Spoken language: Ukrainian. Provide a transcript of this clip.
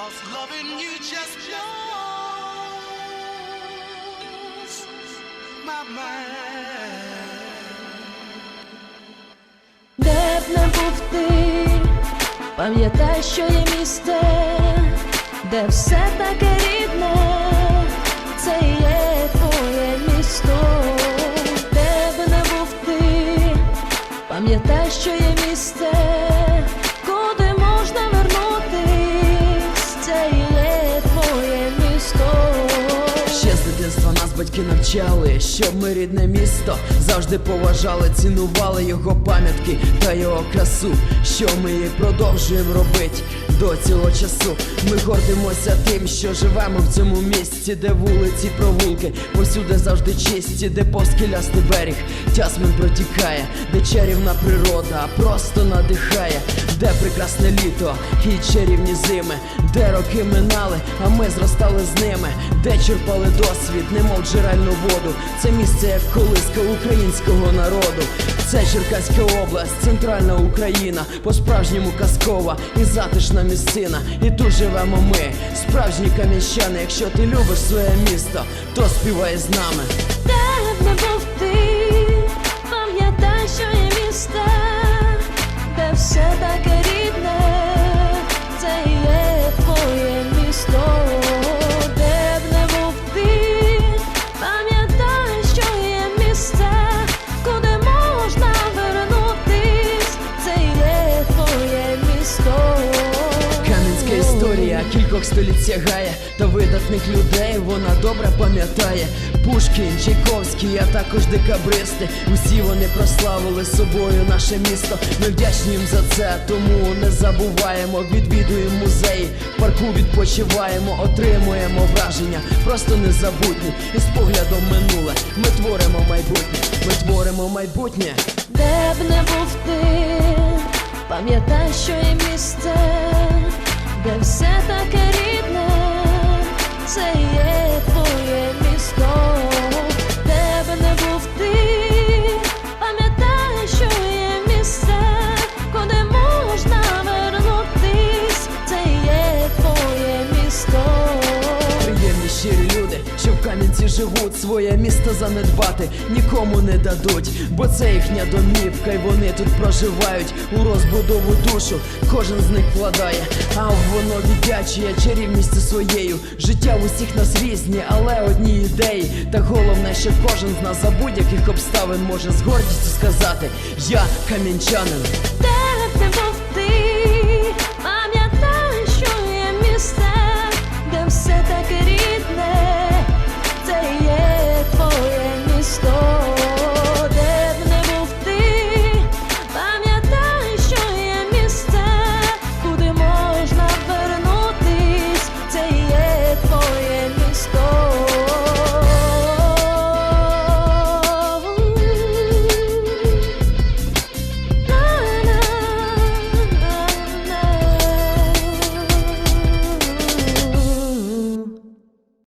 Cause loving you just blows my mind. Де б пам'ятай, що є місце, де все таке рідне, це є твоє місто, де б не був ти, пам'ятай, що є батьки навчали, щоб ми рідне місто завжди поважали, цінували його пам'ятки та його красу, що ми і продовжуємо робити до цього часу. Ми гордимося тим, що живемо в цьому місці, де вулиці, провулки, повсюди завжди чисті, де поскелястий берег, тясмин протікає, де чарівна природа просто надихає, де прекрасне літо і чарівні зими, де роки минали, а ми зростали з ними, де черпали досвід, немов джерельну воду. Це місце як колиска українського народу. Це Черкаська область, центральна Україна, по-справжньому казкова і затишна місцина. І тут живемо ми, справжні кам'ящани. Якщо ти любиш своє місто, то співай з нами. Історія кількох століть сягає, та видатних людей вона добре пам'ятає. Пушкін, Чайковський, а також декабристи. Усі вони прославили собою наше місто. Ми вдячні їм за це, тому не забуваємо. Відвідуємо музеї, в парку відпочиваємо, отримуємо враження, просто незабутні. І з поглядом минуле ми творимо майбутнє, ми творимо майбутнє. Де б не був ти, пам'ятай, що є місце, де все таке рідне, це є твоє місто, де б не був ти, пам'ятай, що є місце, куди можна вернутись, це є твоє місто. Приємні щирі Кам'янці живуть, своє місто занедбати нікому не дадуть, бо це їхня домівка, і вони тут проживають у розбудову душу. Кожен з них вкладає, а воно віддячує чарівністю своєю. Життя усіх нас різні, але одні ідеї. Та головне, що кожен з нас за будь-яких обставин може з гордістю сказати: Я кам'янчанин.